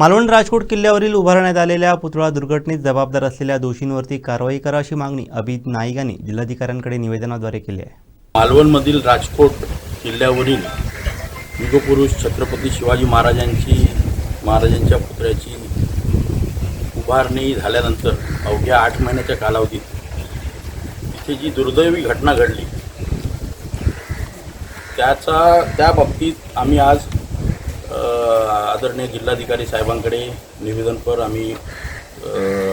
मालवण राजकोट किल्ल्यावरील उभारण्यात आलेल्या पुतळा दुर्घटनेत जबाबदार असलेल्या दोषींवरती कारवाई करा अशी मागणी अभित नाईक यांनी जिल्हाधिकाऱ्यांकडे निवेदनाद्वारे केली आहे. मालवणमधील राजकोट किल्ल्यावरील युगपुरुष छत्रपती शिवाजी महाराजांची महाराजांच्या पुतळ्याची उभारणी झाल्यानंतर अवघ्या आठ महिन्याच्या कालावधीत तिथे जी दुर्दैवी घटना घडली त्याचा त्या बाबतीत आम्ही आज आदरणीय जिल्हाधिकारी साहेबांकडे निवेदनपर आम्ही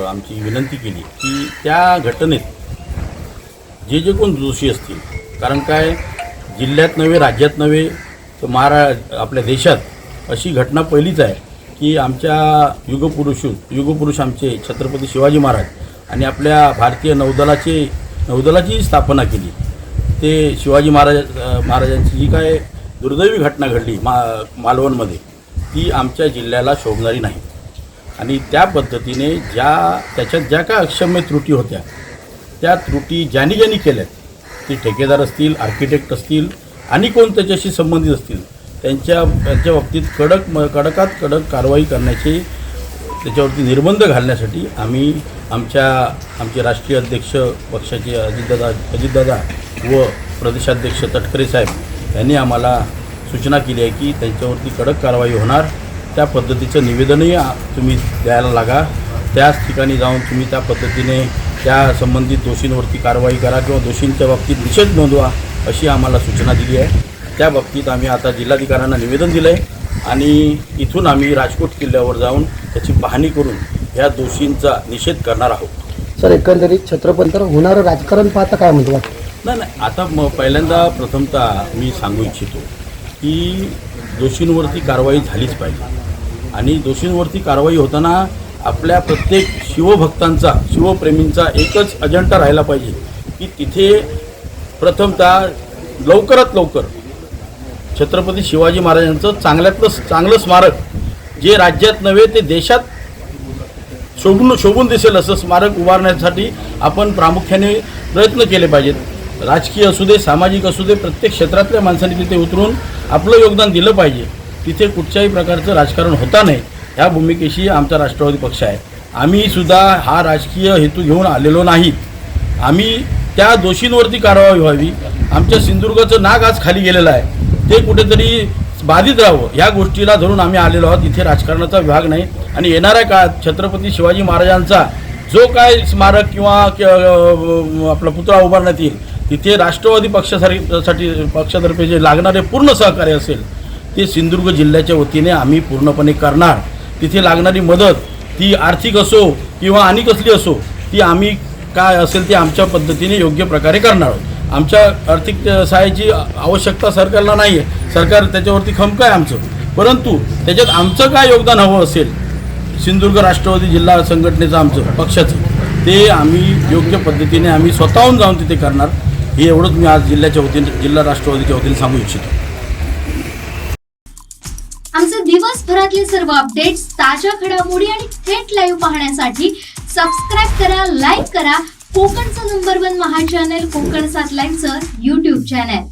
आमची विनंती केली की त्या घटनेत जे जे कोण दोषी असतील कारण काय जिल्ह्यात नव्हे राज्यात नव्हे तर महारा आपल्या देशात अशी घटना पहिलीच आहे की आमच्या युगपुरुष युगपुरुष आमचे छत्रपती शिवाजी महाराज आणि आपल्या भारतीय नौदलाचे नौदलाची स्थापना केली. ते शिवाजी महाराज महाराजांची जी काय दुर्दैवी घटना घडली मा मालवणमध्ये. ती आमच्या जिल्ह्याला शोभणारी नाही. आणि त्या पद्धतीने ज्या त्याच्यात ज्या काय अक्षम्य त्रुटी होत्या त्या त्रुटी ज्यांनी ज्यांनी केल्यात ते ठेकेदार असतील आर्किटेक्ट असतील आणि कोण त्याच्याशी संबंधित असतील त्यांच्या त्यांच्या बाबतीत कडक म कडकात कडक कारवाई करण्याची त्याच्यावरती निर्बंध घालण्यासाठी आम्ही आमच्या आमचे राष्ट्रीय अध्यक्ष पक्षाचे अजितदादा अजितदादा व प्रदेशाध्यक्ष तटकरे साहेब त्यांनी आम्हाला सूचना केली आहे की त्यांच्यावरती कडक कारवाई होणार. त्या पद्धतीचं निवेदनही तुम्ही द्यायला लागा. त्याच ठिकाणी जाऊन तुम्ही त्या पद्धतीने त्या संबंधित दोषींवरती कारवाई करा किंवा दोषींच्या बाबतीत निषेध नोंदवा अशी आम्हाला सूचना दिली आहे. त्या बाबतीत आम्ही आता जिल्हाधिकाऱ्यांना निवेदन दिलं आहे आणि इथून आम्ही राजकोट किल्ल्यावर जाऊन त्याची पाहणी करून या दोषींचा निषेध करणार आहोत. सर एकंदरीत छत्रपतींतर होणारं राजकारण पाहता काय म्हणतो वाटतं नाही नाही. आता म पहिल्यांदा प्रथमतः मी सांगू इच्छितो की दोषींवरती कारवाई झालीच पाहिजे. आणि दोषींवरती कारवाई होताना आपल्या प्रत्येक शिवभक्तांचा शिवप्रेमींचा एकच अजेंडा राहिला पाहिजे की तिथे प्रथमतः लवकरात लवकर छत्रपती शिवाजी महाराजांचं चांगल्यातलं चांगलं स्मारक जे राज्यात नव्हे ते देशात शोभून शोभून दिसेल असं स्मारक उभारण्यासाठी आपण प्रामुख्याने प्रयत्न केले पाहिजेत. राजकीय असू दे सामाजिक असू दे प्रत्येक क्षेत्रातल्या माणसांनी तिथे उतरून आपलं योगदान दिलं पाहिजे तिथे कुठच्याही प्रकारचं राजकारण होता नाही ह्या भूमिकेशी आमचा राष्ट्रवादी पक्ष आहे. आम्ही सुद्धा हा राजकीय हेतू घेऊन आलेलो नाही. आम्ही त्या दोषींवरती कारवाई व्हावी. आमच्या सिंधुदुर्गाचं नाग आज खाली गेलेलं आहे. ते कुठेतरी बाधित राहावं. ह्या गोष्टीला धरून आम्ही आलेलो आहोत. इथे राजकारणाचा विभाग नाही. आणि येणाऱ्या काळात छत्रपती शिवाजी महाराजांचा जो काय स्मारक किंवा आपला पुतळा उभारण्यात येईल तिथे राष्ट्रवादी पक्षासाठी साठी पक्षातर्फे जे लागणारे पूर्ण सहकार्य असेल ते सिंधुदुर्ग जिल्ह्याच्या वतीने आम्ही पूर्णपणे करणार. तिथे लागणारी मदत ती आर्थिक असो किंवा आणि कसली असो ती आम्ही काय असेल ते आमच्या पद्धतीने योग्य प्रकारे करणार आहोत. आमच्या आर्थिक सहाय्याची आवश्यकता सरकारला नाही आहे सरकार त्याच्यावरती खमक आहे आमचं. परंतु त्याच्यात आमचं काय योगदान हवं असेल सिंधुदुर्ग राष्ट्रवादी जिल्हा संघटनेचं आमचं पक्षाचं ते आम्ही योग्य पद्धतीने आम्ही स्वतःहून जाऊन तिथे करणार. हे एवढंच मी आज जिल्ह्याच्या वतीने जिल्हा राष्ट्रवादीच्या वतीने सांगू इच्छितो. आमचे दिवसभरातले सर्व अपडेट्स ताज्या घडामोडी आणि थेट लाईव्ह पाहण्यासाठी सबस्क्राईब करा लाईक करा. कोकणचं नंबर वन महा चॅनल कोकण सात लाईनचं युट्यूब चॅनल